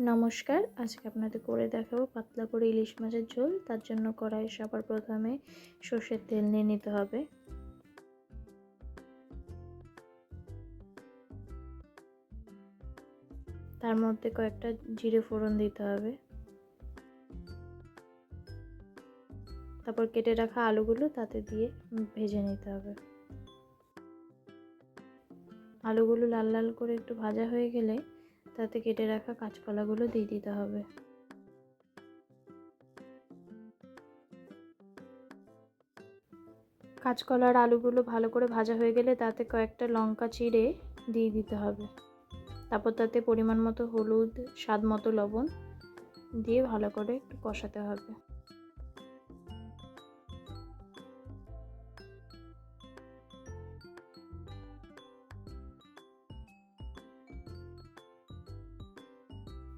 নমস্কার। আজকে আপনাদের করে দেখাবো পাতলা করে ইলিশ মাছের ঝোল। তার জন্য কড়াই সবার প্রথমে সর্ষের তেল নিয়ে নিতে হবে। তার মধ্যে কয়েকটা জিরে ফোড়ন দিতে হবে। তারপর কেটে রাখা আলুগুলো তাতে দিয়ে ভেজে নিতে হবে। আলুগুলো লাল লাল করে একটু ভাজা হয়ে গেলে তাতে কেটে রাখা কাঁচকলাগুলো দিয়ে দিতে হবে। কাঁচকলার আলুগুলো ভালো করে ভাজা হয়ে গেলে তাতে কয়েকটা লঙ্কা চিড়ে দিয়ে দিতে হবে। তারপর তাতে পরিমাণ মতো হলুদ, স্বাদ মতো লবণ দিয়ে ভালো করে একটু কষাতে হবে।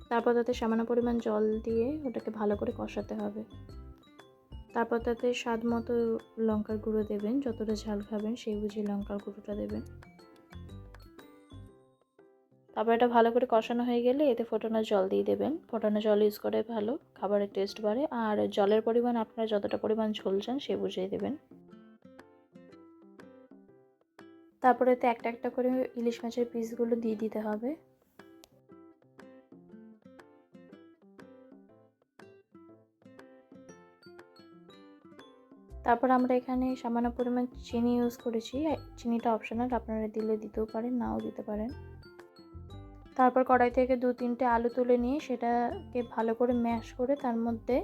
তারপর তাতে সামান্য পরিমাণ জল দিয়ে ওটাকে ভালো করে কষাতে হবে। তারপর তাতে স্বাদ মতো লঙ্কার গুঁড়ো দেবেন, যতটা ঝাল খাবেন সেই বুঝে লঙ্কার গুঁড়োটা দেবেন। তারপর এটা ভালো করে কষানো হয়ে গেলে এতে ফোটানো জল দিয়ে দেবেন। ফোটানো জল ইউজ করে ভালো খাবারের টেস্ট বাড়ে। আর জলের পরিমাণ আপনারা যতটা পরিমাণ ঝোল চান সে বুঝিয়ে দেবেন। তারপরে এতে একটা একটা করে ইলিশ মাছের পিসগুলো দিয়ে দিতে হবে। তারপর আমরা এখানে সামান্য পরিমাণ চিনি ইউজ করেছি। চিনিটা অপশনাল আপনারা দিলে দিতেও পারেন, নাও দিতে পারেন। তারপর কড়াই থেকে দু, তিনটে আলু তুলে নিয়ে সেটাকে ভালো করে ম্যাশ করে তার মধ্যে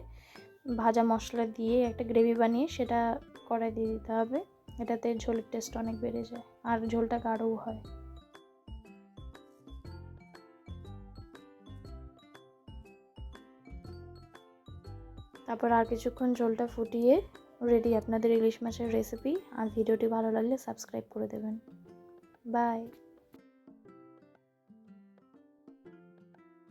ভাজা মশলা দিয়ে একটা গ্রেভি বানিয়ে সেটা কড়াই দিয়ে দিতে হবে। এটাতে ঝোলের টেস্ট অনেক বেড়ে যায়, আর ঝোলটা গাঢ়ও হয়। তারপর আর কিছুক্ষণ ঝোলটা ফুটিয়ে রেডি আপনাদের ইলিশ মাছের রেসিপি আর ভিডিওটি ভালো লাগলে সাবস্ক্রাইব করে দেবেন। বাই